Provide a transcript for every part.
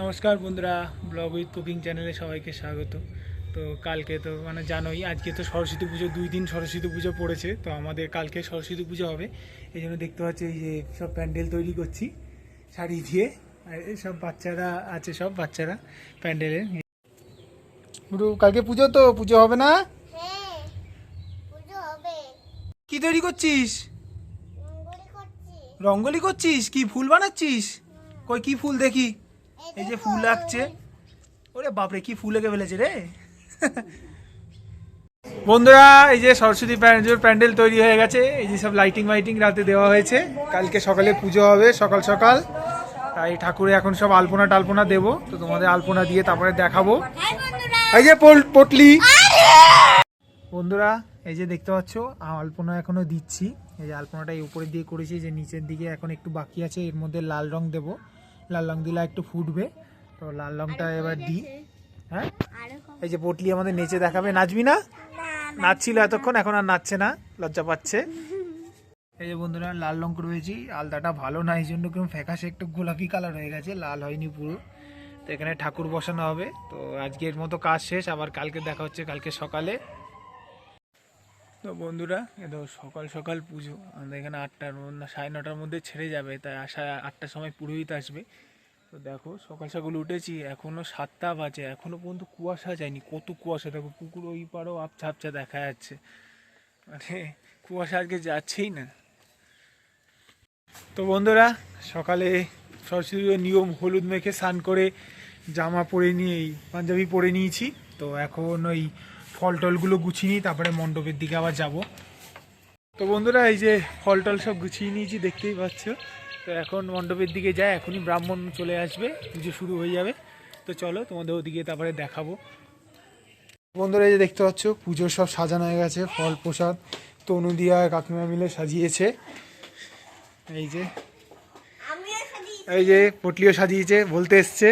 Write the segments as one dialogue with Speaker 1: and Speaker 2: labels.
Speaker 1: নমস্কার বন্ধুরা blog with cooking চ্যানেলে সবাইকে স্বাগত। তো কালকে তো মানে জানোই আজকে তো সরস্বতী পুজো দুই দিন সরস্বতী পুজো পড়েছে তো আমাদের কালকে সরস্বতী পুজো হবে। এই জন্য দেখতে পাচ্ছি এই যে সব প্যান্ডেল তৈরি করছি শাড়ি দিয়ে আর এই সব বাচ্চারা আছে সব বাচ্চারা প্যান্ডেলে। কালকে পুজো তো? পুজো হবে না?
Speaker 2: হ্যাঁ
Speaker 1: কি তৈরি করছিস?
Speaker 2: রঙ্গোলি করছি।
Speaker 1: রঙ্গোলি করছিস? কি ফুল বানাচ্ছিস? কই কি ফুল দেখি? এই যে ফুল আঁকছে। ওরে বাপরে, কি ফুল এঁকে ফেলেছে রে। বন্ধুরা, এই যে সরস্বতী প্যান্ডেল প্যান্ডেল তৈরি হয়ে গেছে। এই যে সব লাইটিং মাইটিং রাতে দেওয়া হয়েছে। কালকে সকালে পুজো হবে, সকাল সকাল। তাই ঠাকুরে এখন সব আলপনা টালপনা দেবো। তো তোমাদের আলপনা দিয়ে তারপরে দেখাবো। এই যে পটলি। বন্ধুরা, এই যে দেখতে পাচ্ছ আলপনা এখনও দিচ্ছি। এই যে আলপনাটা এই উপরের দিয়ে করেছি যে নিচের দিকে এখন একটু বাকি আছে, এর মধ্যে লাল রং দেব। লাল রং দিলে একটু ফুটবে। তো লাল রংটা এবার দিই হ্যাঁ? এই যে পটলি আমাদের নেচে দেখাবে। নাচবি না? নাচছিল এতক্ষণ এখন আর নাচছে না। লজ্জা পাচ্ছে। এই যে বন্ধুরা লাল রং করেছি আলদাটা ভালো না এই জন্য কেমন ফ্যাকাশে একটু গোলাপি কালার হয়ে গেছে। লাল হয়নি পুরো। তো এখানে ঠাকুর বসানো হবে। তো আজকের মতো কাজ শেষ। আবার কালকে দেখা হচ্ছে কালকে সকালে। তো বন্ধুরা, এ সকাল সকাল পুজো। আমাদের এখানে আটটার সাড়ে নটার মধ্যে ছেড়ে যাবে, তাই আসা আটটার সময় পুরোহিত আসবে। তো দেখো, সকাল সকাল উঠেছি এখনও সাতটা বাজে এখনও পর্যন্ত কুয়াশা যায়নি। কত কুয়াশা, দেখো, পুকুর ওই পাড়ও আবছা আবছা দেখা যাচ্ছে। মানে কুয়াশা আজকে যাচ্ছেই না। তো বন্ধুরা, সকালে সরস্বতী নিয়ম, হলুদ মেখে স্নান করে জামা পরে নিয়ে পাঞ্জাবি পরে নিয়েছি। তো এখন ওই ফল টলগুলো গুছিয়ে নিই, তারপরে মণ্ডপের দিকে আবার যাব। তো বন্ধুরা, এই যে ফল টল সব গুছিয়ে নিয়েছি, দেখতেই পাচ্ছ। তো এখন মণ্ডপের দিকে যায়, এখনই ব্রাহ্মণ চলে আসবে, পুজো শুরু হয়ে যাবে। তো চলো তোমাদের ওদিকে তারপরে দেখাবো। বন্ধুরা, এই যে দেখতে পাচ্ছ পুজোর সব সাজানো হয়ে গেছে, ফল প্রসাদ তনু দিয়া কাকিমা মিলে সাজিয়েছে। এই যে এই যে, পটলিও সাজিয়েছে, বলতে এসছে।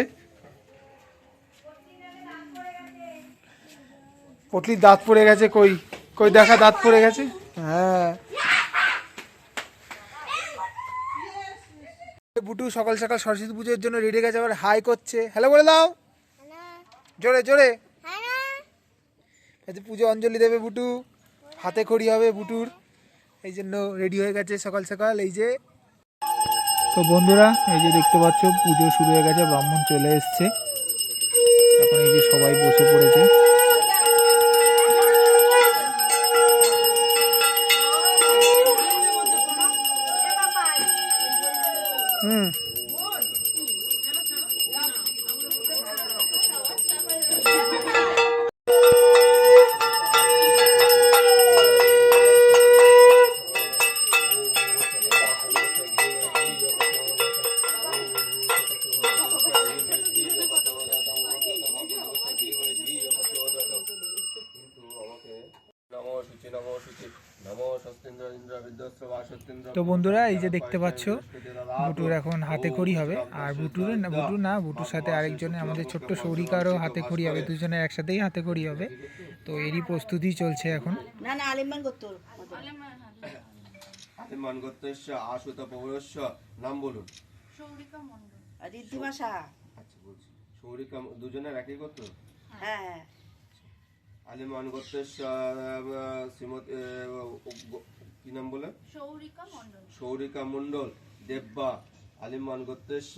Speaker 1: পটলির দাঁত পড়ে গেছে কই? কই দেখা দাঁত পড়ে গেছে? হ্যাঁ। বুটু সকাল সকাল সরস্বতী পুজোর জন্য রেডি গেছে আবার হাই করছে। হ্যালো বলে দাও। জোরে জোরে। এই যে পুজো অঞ্জলি দেবে বুটু। হাতে খড়ি হবে বুটুর। এই জন্য রেডি হয়ে গেছে সকাল সকাল এই যে। তো বন্ধুরা এই যে দেখতে পাচ্ছ পুজো শুরু হয়ে গেছে ব্রাহ্মণ চলে এসছে। এখন এই যে সবাই বসে পড়েছে। তো বন্ধুরা এই যে দেখতে পাচ্ছ বুটুর এখন হাতে খড়ি হবে। আর বুটুর না বুটু না বুটুর সাথে আরেকজনে আমাদের ছোট্ট সৌরিকারও হাতে খড়ি হবে। দুজনের একসাথেই হাতে খড়ি হবে। তো এরই প্রস্তুতি চলছে এখন।
Speaker 3: না না আলিমান করতো
Speaker 4: আলিমান গোত্রস্য আশুত পৌরস্য নাম বলুন।
Speaker 3: ঋদ্ধিমাশা
Speaker 4: আচ্ছা বলছি। সৌরিকা দুজনের একই করতো
Speaker 3: হ্যাঁ।
Speaker 4: আলিমান গোত্রস্য শ্রীমতী কি নাম বলে? সৌরিকা মণ্ডল। দেব্বা আলিমান গোত্রস্য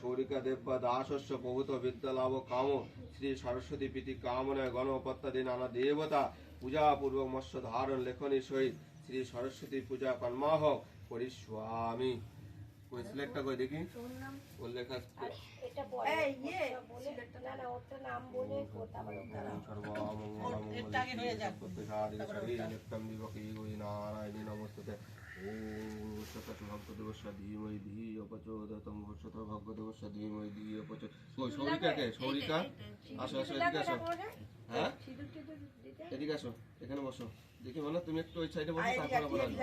Speaker 4: সৌরিকা দেব্বা দাসস্য বহুত বিদ্যালাভ কাম শ্রী সরস্বতী প্রীতি কামনায় গণপত্যাদি নানা দেবতা পূজা পূর্বক মৎস্য ধারণ লেখনী সহিত শ্রী সরস্বতী পূজা কর্মাহ পরিস্বামী কই সিলেক্টটা কই দেখি? ওর লেখা
Speaker 3: এই ইয়ে
Speaker 4: নারায়ণী নমস্তে ওম শতত ভগদেবস্য ধীমহি ধিয় প্রচোদতম শত ভগদেবস্য ধীমহি ধিয় প্রচোদ কই সৌরিকা কে? সৌরিকা? আসো আসো এদিকে আসো। হ্যাঁ? এদিকে আসো এখানে বসো। দেখি বলো তুমি একটু ওই সাইডে বসো তারপর আবার আসো।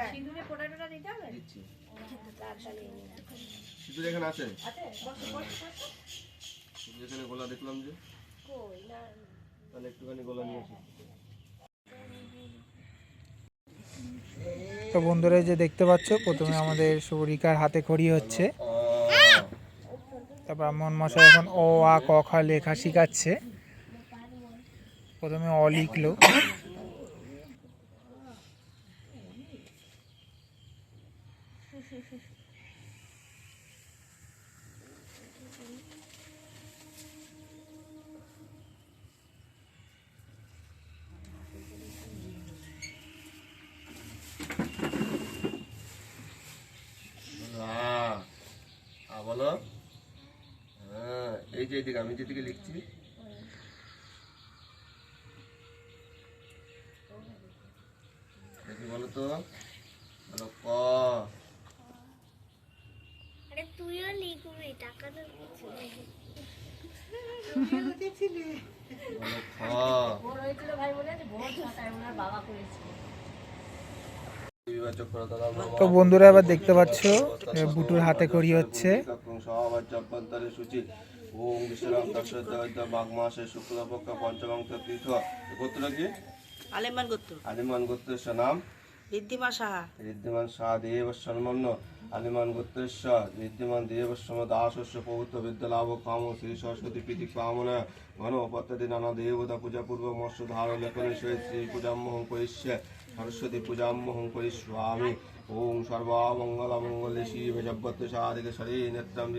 Speaker 4: দিচ্ছি। সিঁদুর এখানে আছে? সিঁদুর এখানে গোলা দেখলাম যে। কই না তাহলে একটুখানি গোলা নিয়ে আসি।
Speaker 1: তো বন্ধুরা এই যে দেখতে পাচ্ছ প্রথমে আমাদের সৌরিকার হাতে খড়ি হচ্ছে। তা ব্রাহ্মণ মশাই এখন অ আ ক খ লেখা শিখাচ্ছে। প্রথমে অ লিখলো
Speaker 4: আ আ বলো। হ্যাঁ এই যে এদিকে আমি যেদিকে লিখছি। দেখি বলো তো বলো ক
Speaker 2: আরে তুইও লিখবি টাকা তো কিছু নেই।
Speaker 4: বলো খ বিভাজক করো দাদা
Speaker 1: তো বন্ধুরা এবার দেখতে পাচ্ছ বুটুর হাতে করি হচ্ছে।
Speaker 4: ওম বিশ্বরাম তৎসদ্য মাঘ মাসে শুক্লপক্ষ পঞ্চমাংশ তীর্থ গোত্র। কি
Speaker 3: আলিমান গোত্র।
Speaker 4: আলিমান গোত্রের নাম? ঋদ্ধিমান সরস্বতী প্রীতি কামনা ঘন পদ্ধতি নানা শ্রী পূজাম্মহং সাধিকে শরী নেত্রম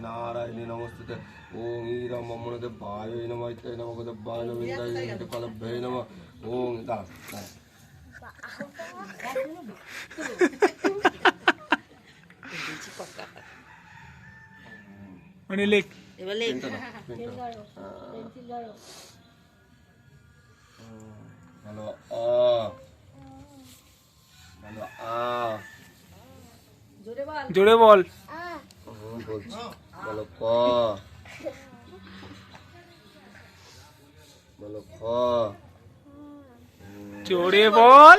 Speaker 4: নারায়ণী নম নম নম ইন্দ্রায় নম দাঁড়া
Speaker 1: মানে লেখ
Speaker 3: এবার লেখ
Speaker 4: ভালো অ ভালো আ
Speaker 1: জোরে বল
Speaker 4: হুম, বলছি ভালো ক ভালো খ
Speaker 1: জোরে বল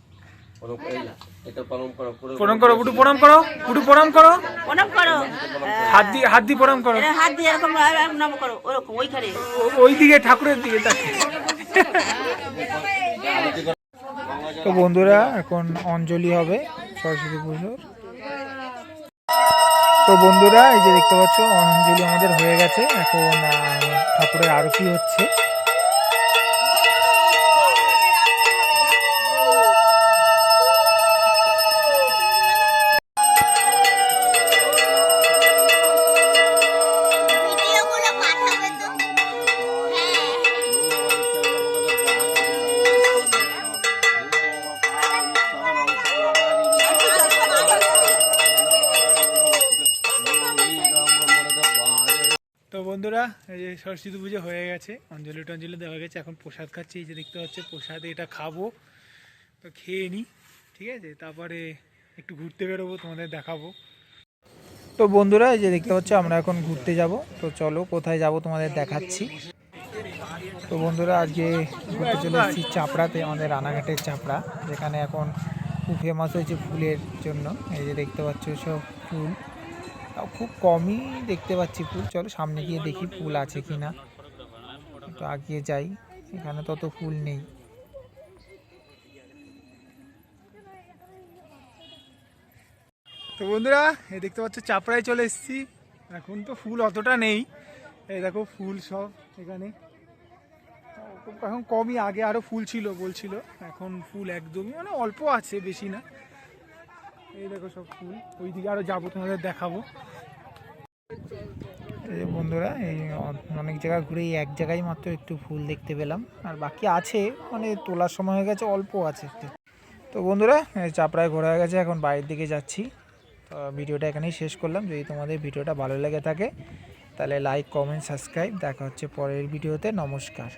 Speaker 4: প্রণাম করো পুরো
Speaker 1: প্রণাম করো প্রণাম করো প্রণাম করো। হাত দিয়ে হাত দিয়ে প্রণাম করো।
Speaker 3: হাত দিয়ে এরকম এরকম নাম করো ওরকম ওইখানে।
Speaker 1: ওই দিকে ঠাকুরের দিকে তো বন্ধুরা এখন অঞ্জলি হবে সরস্বতী পুজোর। তো বন্ধুরা এই যে দেখতে পাচ্ছ অঞ্জলি আমাদের হয়ে গেছে। এখন আহ, ঠাকুরের আরতি হচ্ছে। বন্ধুরা, এই যে সরস্বতী পুজো হয়ে গেছে, অঞ্জলি টঞ্জলি দেওয়া গেছে, এখন প্রসাদ খাচ্ছি, এই যে দেখতে পাচ্ছ, প্রসাদে এটা খাব, তো খেয়ে নিই ঠিক আছে? তারপরে একটু ঘুরতে বেরোবো, তোমাদের দেখাবো। তো বন্ধুরা, এই যে দেখতে পাচ্ছ, আমরা এখন ঘুরতে যাব, তো চলো কোথায় যাব তোমাদের দেখাচ্ছি। তো বন্ধুরা, আজকে ঘুরতে চলে এসেছি চাপড়াতে, আমাদের রানাঘাটের চাপড়া, যেখানে এখন খুব ফেমাস হয়েছে ফুলের জন্য। এই যে দেখতে পাচ্ছ, সব ফুল। তাও খুব কমই দেখতে পাচ্ছি ফুল। চলো সামনে গিয়ে দেখি ফুল আছে কি না একটু আগিয়ে যাই, এখানে তত ফুল নেই। তো বন্ধুরা এ দেখতে পাচ্ছ চাপড়ায় চলে এসেছি। এখন তো ফুল অতটা নেই। এই দেখো ফুল সব এখানে। এখন কমই, আগে আরও ফুল ছিল, বলছিল। এখন ফুল একদমই মানে অল্প আছে, বেশি না। এই দেখো সব ফুল। ওইদিকে আরও যাব, তোমাদের দেখাবো। এই বন্ধুরা, এই অনেক জায়গা ঘুরে এক জায়গায় মাত্র একটু ফুল দেখতে পেলাম। আর বাকি আছে মানে তোলার সময় হয়ে গেছে, অল্প আছে। তো বন্ধুরা চাপড়ায় ঘোরা হয়ে গেছে, এখন বাইরের দিকে যাচ্ছি। তো ভিডিওটা এখানেই শেষ করলাম। যদি তোমাদের ভিডিওটা ভালো লেগে থাকে, তাহলে লাইক কমেন্ট সাবস্ক্রাইব দেখা হচ্ছে পরের ভিডিওতে। নমস্কার।